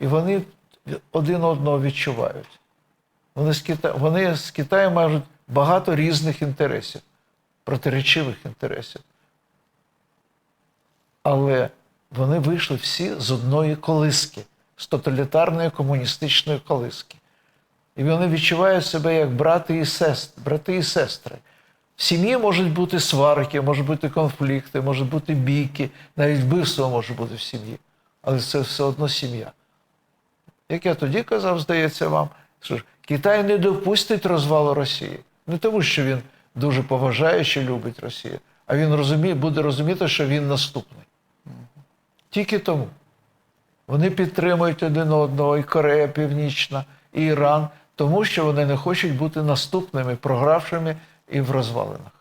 І вони один одного відчувають. Вони з, Кита... вони з Китаєм мають багато різних інтересів, протиречивих інтересів. Але вони вийшли всі з одної колиски, з тоталітарної комуністичної колиски. І вони відчувають себе як брати і сестри, брати і сестри. В сім'ї можуть бути сварки, можуть бути конфлікти, можуть бути бійки, навіть вбивство може бути в сім'ї. Але це все одно сім'я. Як я тоді казав, здається вам, що Китай не допустить розвалу Росії. Не тому, що він дуже поважає чи любить Росію, а він розуміє, буде розуміти, що він наступний. Тільки тому. Вони підтримують один одного, і Корея Північна, і Іран, тому що вони не хочуть бути наступними, програвшими і в розвалинах.